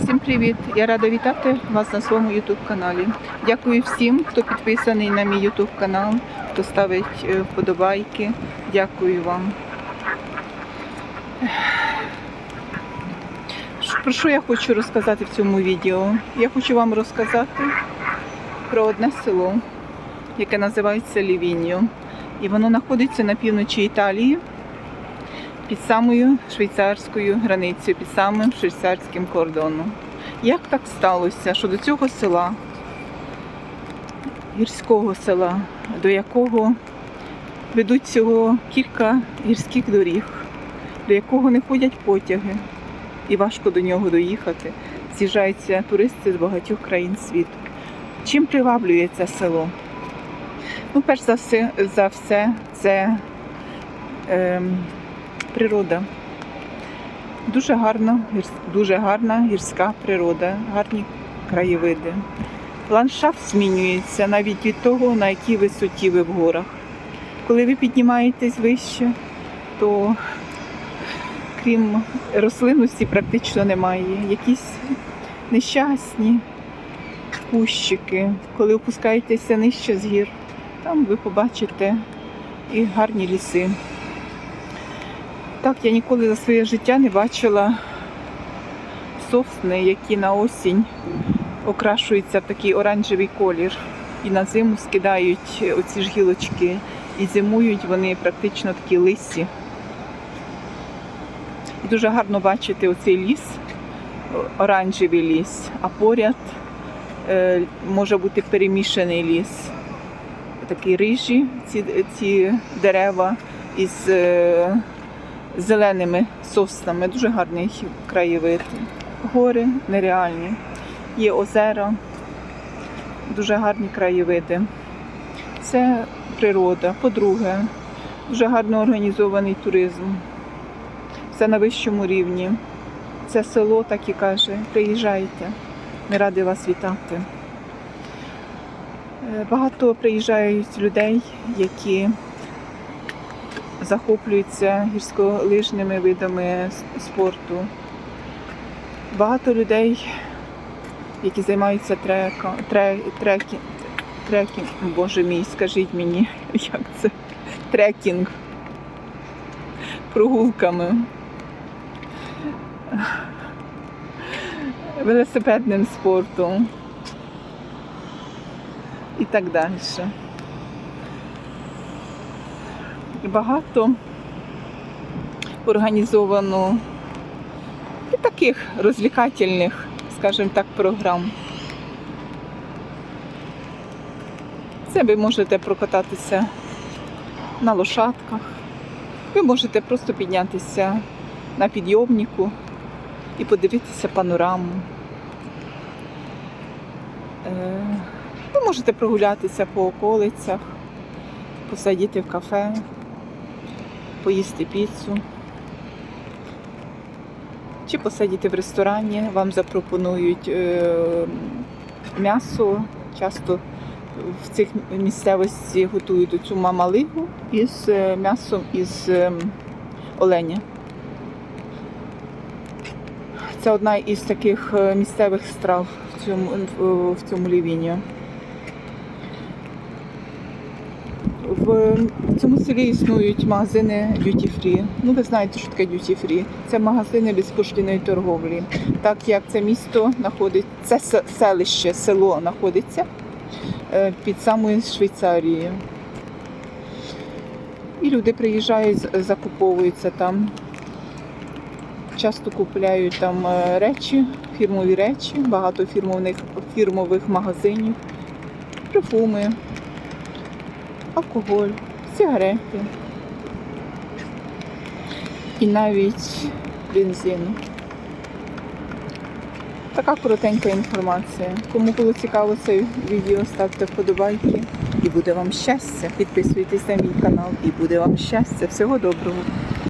Всім привіт! Я рада вітати вас на своєму YouTube каналі. Дякую всім, хто підписаний на мій YouTube канал, хто ставить е, вподобайки. Дякую вам. Про що я хочу розказати в цьому відео? Я хочу вам розказати про одне село, яке називається Лівіньо. І воно знаходиться на півночі Італії під самою швейцарською границею, під самим швейцарським кордоном. Як так сталося, що до цього села, гірського села, до якого ведуть всього кілька гірських доріг, до якого не ходять потяги, і важко до нього доїхати, з'їжджаються туристи з багатьох країн світу. Чим приваблює це село? Ну, перш за все, за все це ем, природа. Дуже гарна, дуже гарна гірська природа, гарні краєвиди. Ландшафт змінюється навіть від того, на якій висоті ви в горах. Коли ви піднімаєтесь вище, то крім рослинності практично немає. Якісь нещасні кущики. Коли опускаєтеся нижче з гір, там ви побачите і гарні ліси. Так, я ніколи за своє життя не бачила сосни, які на осінь окрашуються в такий оранжевий колір. І на зиму скидають оці ж гілочки. І зимують вони практично такі лисі. І дуже гарно бачити оцей ліс, оранжевий ліс, а поряд е, може бути перемішаний ліс. Такі рижі, ці, ці дерева із е, зеленими соснами. Дуже гарний краєвид. Гори нереальні. Є озера, дуже гарні краєвиди. Це природа. По-друге, дуже гарно організований туризм. Все на вищому рівні. Це село так і каже, приїжджайте. Ми раді вас вітати. Е, Багато приїжджають людей, які захоплюються гірськолижними видами спорту. Багато людей, які займаються трека, тре, трекі, трекінг. Боже мій, скажіть мені, як це? Трекінг. Прогулками. Велосипедним спортом. І так далі. Багато організовано і таких розвлекательних, скажімо так, програм. Це ви можете прокататися на лошадках, ви можете просто піднятися на підйомнику і подивитися панораму. Е, Ви можете прогулятися по околицях, посидіти в кафе, поїсти піцу. Чи посидіти в ресторані, вам запропонують е, м'ясо. Часто в цих місцевості готують цю мамалигу із е, м'ясом із е, оленя. Це одна із таких е, місцевих страв в цьому, в цьому лівіні. В цьому селі існують магазини duty free. Ну, ви знаєте, що таке duty free. Це магазини безпошліної торговлі. Так як це місто знаходиться, це селище, село знаходиться е, під самою Швейцарією. І люди приїжджають, закуповуються там. Часто купляють там е, речі, фірмові речі, багато фірмових, фірмових магазинів, парфуми алкоголь, сигарети і навіть бензин. Така коротенька інформація. Кому було цікаво це відео, ставте вподобайки. І буде вам щастя. Підписуйтесь на мій канал, і буде вам щастя. Всього доброго.